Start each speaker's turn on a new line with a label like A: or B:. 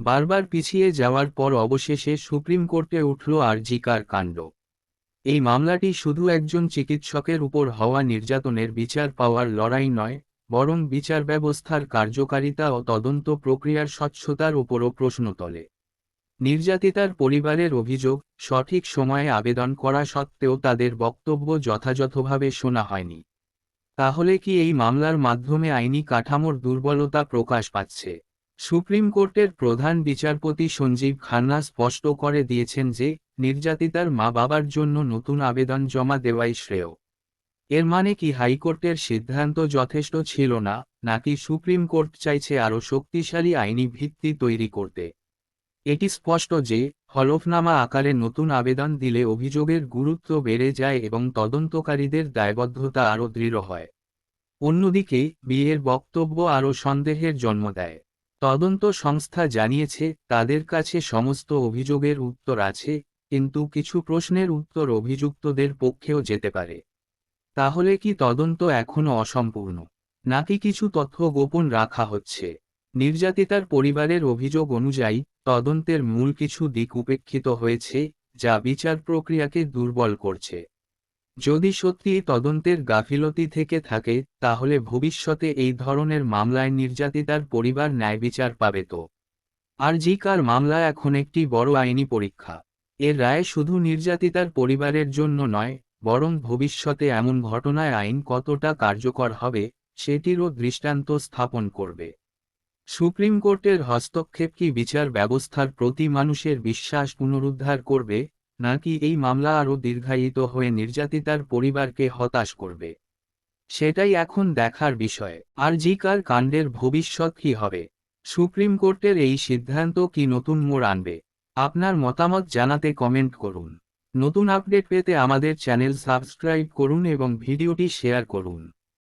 A: বারবার পিছিয়ে যাওয়ার পর অবশেষে সুপ্রিম কোর্টে উঠল আরজিকার কাণ্ড। এই মামলাটি শুধু একজন চিকিৎসকের উপর হওয়া নির্যাতনের বিচার পাওয়ার লড়াই নয়, বরং বিচার ব্যবস্থার কার্যকারিতা ও তদন্ত প্রক্রিয়ার স্বচ্ছতার উপরও প্রশ্ন তোলে। নির্যাতিতার পরিবারের অভিযোগ, সঠিক সময়ে আবেদন করা সত্ত্বেও তাদের বক্তব্য যথাযথভাবে শোনা হয়নি। তাহলে কি এই মামলার মাধ্যমে আইনি কাঠামোর দুর্বলতা প্রকাশ পাচ্ছে? সুপ্রিম কোর্টের প্রধান বিচারপতি সঞ্জীব খান্না স্পষ্ট করে দিয়েছেন যে, নির্যাতিতার মা বাবার জন্য নতুন আবেদন জমা দেওয়াই শ্রেয়। এর মানে কি হাইকোর্টের সিদ্ধান্ত যথেষ্ট ছিল না, নাকি সুপ্রিম কোর্ট চাইছে আরও শক্তিশালী আইনি ভিত্তি তৈরি করতে? এটি স্পষ্ট যে, হলফনামা আকারে নতুন আবেদন দিলে অভিযোগের গুরুত্ব বেড়ে যায় এবং তদন্তকারীদের দায়বদ্ধতা আরও দৃঢ় হয়। অন্যদিকে, বিয়ের বক্তব্য আরও সন্দেহের জন্ম দেয়। তদন্ত সংস্থা জানিয়েছে, তাদের কাছে সমস্ত অভিযোগের উত্তর আছে, কিন্তু কিছু প্রশ্নের উত্তর অভিযুক্তদের পক্ষেও যেতে পারে। তাহলে কি তদন্ত এখনও অসম্পূর্ণ? নাকি কিছু তথ্য গোপন রাখা হচ্ছে? নির্যাতিতার পরিবারের অভিযোগ অনুযায়ী, তদন্তের মূল কিছু দিক উপেক্ষিত হয়েছে, যা বিচার প্রক্রিয়াকে দুর্বল করছে। যদি সত্যি তদন্তের গাফিলতি থেকে থাকে, তাহলে ভবিষ্যতে এই ধরনের মামলায় নির্যাতিতার পরিবার ন্যায় বিচার পাবে তো। আর জিকার মামলা এখন একটি বড় আইনি পরীক্ষা। এর রায় শুধু নির্যাতিতার পরিবারের জন্য নয়, বরং ভবিষ্যতে এমন ঘটনায় আইন কতটা কার্যকর হবে, সেটিরও দৃষ্টান্ত স্থাপন করবে। সুপ্রিম কোর্টের হস্তক্ষেপ কি বিচার ব্যবস্থার প্রতি মানুষের বিশ্বাস পুনরুদ্ধার করবে নাকি এই মামলা আরও দীর্ঘায়িত হয়ে নির্যাতিতার পরিবারকে হতাশ করবে? সেটাই এখন দেখার বিষয়। আর জিকার কাণ্ডের ভবিষ্যৎ কি হবে? সুপ্রিম কোর্টের এই সিদ্ধান্ত কি নতুন মোড় আনবে? আপনার মতামত জানাতে কমেন্ট করুন। নতুন আপডেট পেতে আমাদের চ্যানেল সাবস্ক্রাইব করুন এবং ভিডিওটি শেয়ার করুন।